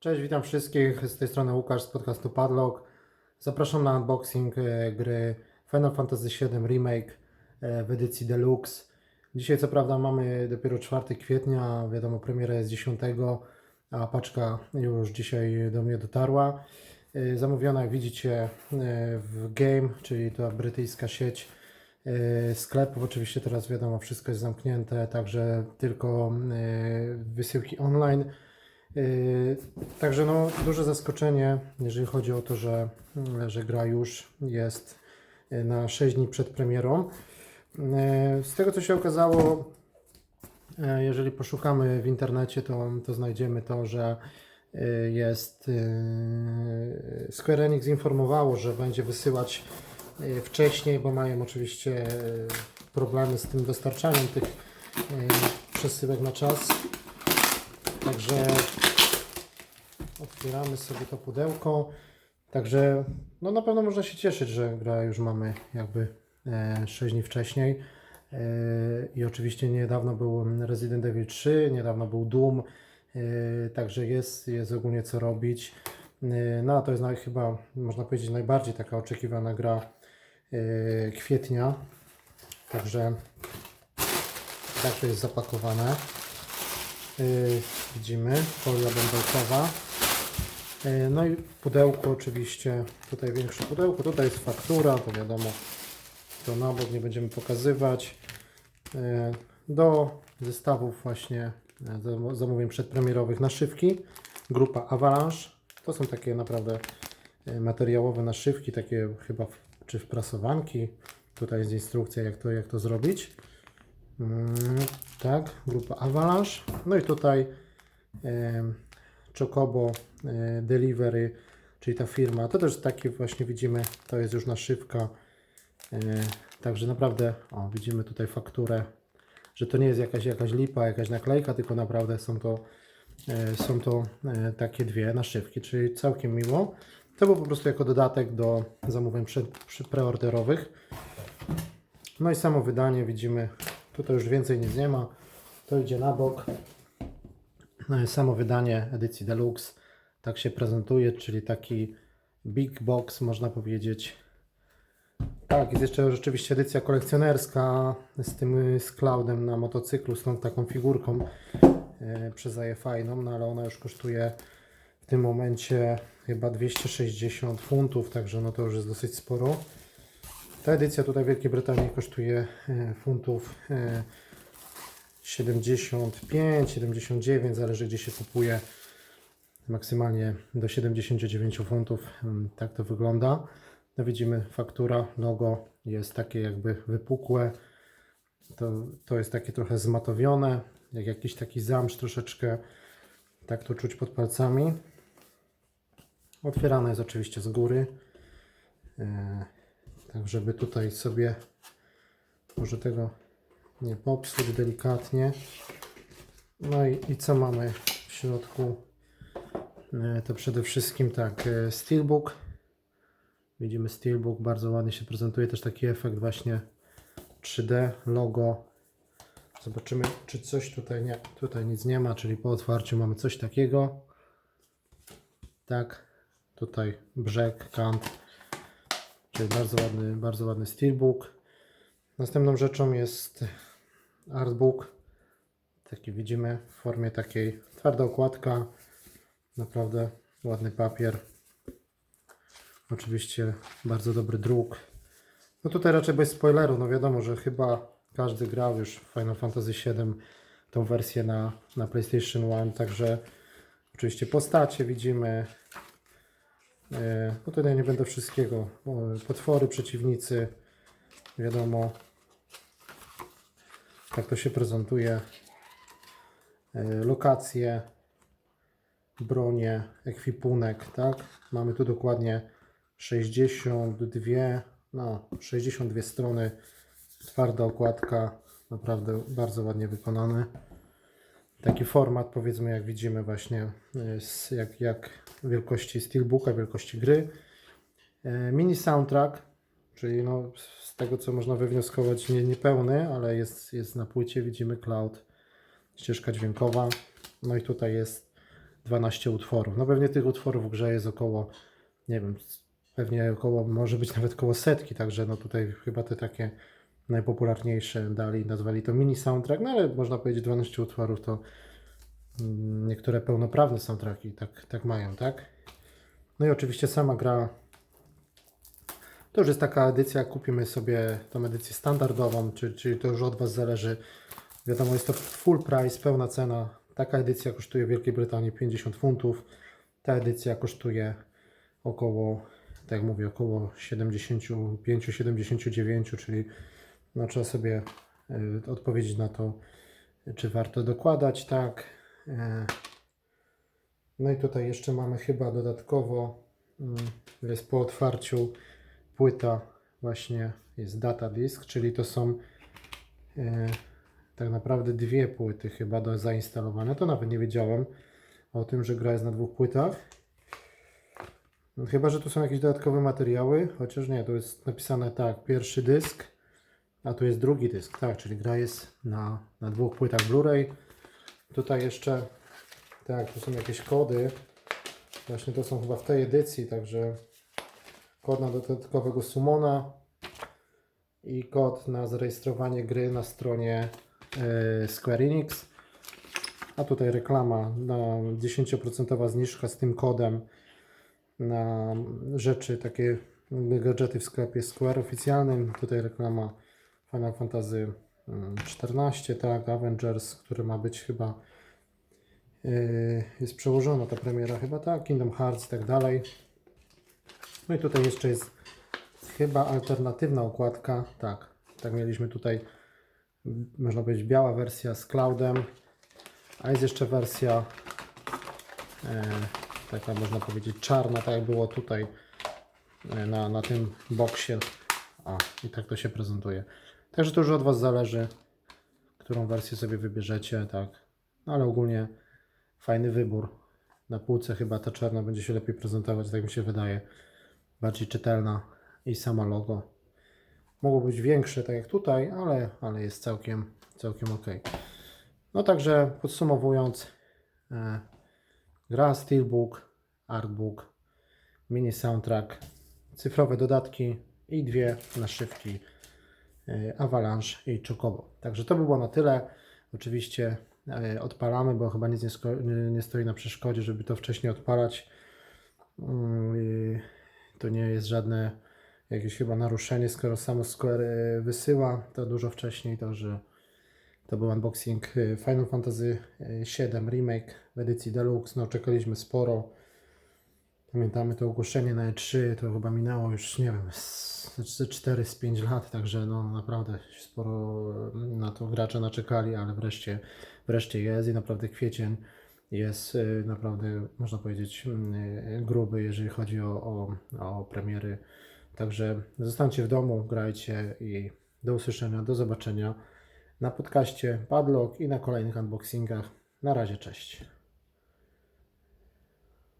Cześć, witam wszystkich. Z tej strony Łukasz z podcastu Padlock. Zapraszam na unboxing e, gry Final Fantasy VII Remake e, w edycji Deluxe. Dzisiaj co prawda mamy dopiero 4 kwietnia, wiadomo premiera jest 10, a paczka już dzisiaj do mnie dotarła. E, Zamówiona jak widzicie w Game, czyli to brytyjska sieć sklepów. Oczywiście teraz wiadomo wszystko jest zamknięte, także tylko wysyłki online. Yy, Także no, duże zaskoczenie, jeżeli chodzi o to, że, że gra już jest yy, na 6 dni przed premierą. Yy, Z tego co się okazało, jeżeli poszukamy w internecie, to, to znajdziemy to, że jest Square Enix informowało, że będzie wysyłać wcześniej, bo mają oczywiście problemy z tym dostarczaniem tych przesyłek na czas. Także otwieramy sobie to pudełko. Także no na pewno można się cieszyć, że gra już mamy jakby e, 6 dni wcześniej. E, I oczywiście niedawno był Resident Evil 3, niedawno był Doom, e, także jest, jest ogólnie co robić. E, no a to jest naj, chyba, można powiedzieć, najbardziej taka oczekiwana gra e, kwietnia. Także tak to jest zapakowane. Yy, widzimy, folia bąbelkowa. Yy, no i pudełko oczywiście, tutaj większe pudełko, tutaj jest faktura, to wiadomo, to na bok nie będziemy pokazywać. Yy, do zestawów właśnie zam- zamówień przedpremierowych naszywki, grupa Avalanche. To są takie naprawdę materiałowe naszywki, takie chyba w, czy wprasowanki. Tutaj jest instrukcja jak to, jak to zrobić. Mm, tak, grupa Avalanche. No i tutaj em, Chocobo e, Delivery, czyli ta firma. To też taki właśnie widzimy, to jest już naszywka. E, także naprawdę, o, widzimy tutaj fakturę, że to nie jest jakaś, jakaś lipa, jakaś naklejka, tylko naprawdę są to, e, są to e, takie dwie naszywki, czyli całkiem miło. To było po prostu jako dodatek do zamówień przed, przy preorderowych. No i samo wydanie widzimy, tutaj już więcej nic nie ma, to idzie na bok. No i samo wydanie edycji Deluxe tak się prezentuje, czyli taki big box można powiedzieć. Tak, jest jeszcze rzeczywiście edycja kolekcjonerska z tym z cloudem na motocyklu, z tą taką figurką e, przezaje fajną, no ale ona już kosztuje w tym momencie chyba 260 funtów, także no to już jest dosyć sporo. Ta edycja tutaj w Wielkiej Brytanii kosztuje e, funtów e, 75, 79, zależy gdzie się kupuje. Maksymalnie do 79 funtów. Mm, Tak to wygląda. No widzimy faktura, logo jest takie jakby wypukłe. To, to jest takie trochę zmatowione, jak jakiś taki zamsz troszeczkę. Tak to czuć pod palcami. Otwierane jest oczywiście z góry. Tak, żeby tutaj sobie może tego nie popsuć delikatnie. No i, i co mamy w środku? E, To przede wszystkim tak, e, Steelbook. Widzimy Steelbook, bardzo ładnie się prezentuje, też taki efekt właśnie 3D, logo. Zobaczymy, czy coś tutaj nie, tutaj nic nie ma, czyli po otwarciu mamy coś takiego. Tak, tutaj brzeg, kant, czyli bardzo ładny, bardzo ładny Steelbook. Następną rzeczą jest artbook. Taki widzimy w formie takiej twarda okładka. Naprawdę ładny papier. Oczywiście bardzo dobry druk. No tutaj raczej bez spoileru. No wiadomo, że chyba każdy grał już w Final Fantasy VII tą wersję na, na PlayStation 1. Także oczywiście postacie widzimy. E, No tutaj nie będę wszystkiego. Potwory, przeciwnicy. Wiadomo, tak to się prezentuje. E, Lokacje, bronie, ekwipunek, tak? Mamy tu dokładnie 62, no 62 strony, twarda okładka, naprawdę bardzo ładnie wykonany. Taki format powiedzmy jak widzimy właśnie e, z, jak, jak wielkości steelbooka, wielkości gry. E, Mini soundtrack, czyli no, z tego co można wywnioskować nie, niepełny, ale jest, jest na płycie, widzimy cloud, ścieżka dźwiękowa. No i tutaj jest 12 utworów. No pewnie tych utworów w grze jest około, nie wiem, pewnie około, może być nawet około setki, także no tutaj chyba te takie najpopularniejsze dali, nazwali to mini soundtrack, no ale można powiedzieć 12 utworów to mm, niektóre pełnoprawne soundtracki tak, tak mają, tak? No i oczywiście sama gra to już jest taka edycja, kupimy sobie tą edycję standardową, czyli, czyli to już od Was zależy. Wiadomo, jest to full price, pełna cena. Taka edycja kosztuje w Wielkiej Brytanii 50 funtów. Ta edycja kosztuje około, tak jak mówię, około 75-79, czyli no, trzeba sobie y, odpowiedzieć na to, czy warto dokładać, tak. E, no i tutaj jeszcze mamy chyba dodatkowo, mm, jest po otwarciu płyta właśnie jest data disk, czyli to są e, tak naprawdę dwie płyty chyba do zainstalowane. To nawet nie wiedziałem o tym, że gra jest na dwóch płytach. Chyba, że tu są jakieś dodatkowe materiały, chociaż nie, tu jest napisane tak, pierwszy dysk, a tu jest drugi dysk, tak, czyli gra jest na, na dwóch płytach Blu-ray. Tutaj jeszcze, tak, tu są jakieś kody, właśnie to są chyba w tej edycji, także kod na dodatkowego summona i kod na zarejestrowanie gry na stronie e, Square Enix. A tutaj reklama na 10% zniżka z tym kodem na rzeczy, takie gadżety w sklepie Square oficjalnym. Tutaj reklama Final Fantasy mm, 14, tak, Avengers, który ma być chyba e, jest przełożona ta premiera chyba tak, Kingdom Hearts i tak dalej. No i tutaj jeszcze jest chyba alternatywna układka. Tak, tak mieliśmy tutaj, można powiedzieć, biała wersja z cloudem, a jest jeszcze wersja e, taka, można powiedzieć, czarna, tak jak było tutaj e, na, na tym boksie. A, i tak to się prezentuje. Także to już od Was zależy, którą wersję sobie wybierzecie, tak. No ale ogólnie fajny wybór. Na półce chyba ta czarna będzie się lepiej prezentować, tak mi się wydaje bardziej czytelna i sama logo. Mogło być większe, tak jak tutaj, ale, ale jest całkiem, całkiem ok. No także podsumowując, e, gra Steelbook, Artbook, mini soundtrack, cyfrowe dodatki i dwie naszywki Avalanche i Chocobo. Także to by było na tyle. Oczywiście e, odpalamy, bo chyba nic nie, nie, stoi na przeszkodzie, żeby to wcześniej odpalać. Mm, to nie jest żadne jakieś chyba naruszenie, skoro samo Square e, wysyła to dużo wcześniej, to że to był unboxing e, Final Fantasy VII Remake w edycji Deluxe. No czekaliśmy sporo. Pamiętamy to ogłoszenie na E3, to chyba minęło już, nie wiem, z 4 z 5 lat, także no naprawdę sporo na to gracze naczekali, ale wreszcie, wreszcie jest i naprawdę kwiecień jest y, naprawdę, można powiedzieć, y, gruby, jeżeli chodzi o, o, o premiery. Także zostańcie w domu, grajcie i do usłyszenia, do zobaczenia na podcaście Padlock i na kolejnych unboxingach. Na razie, cześć.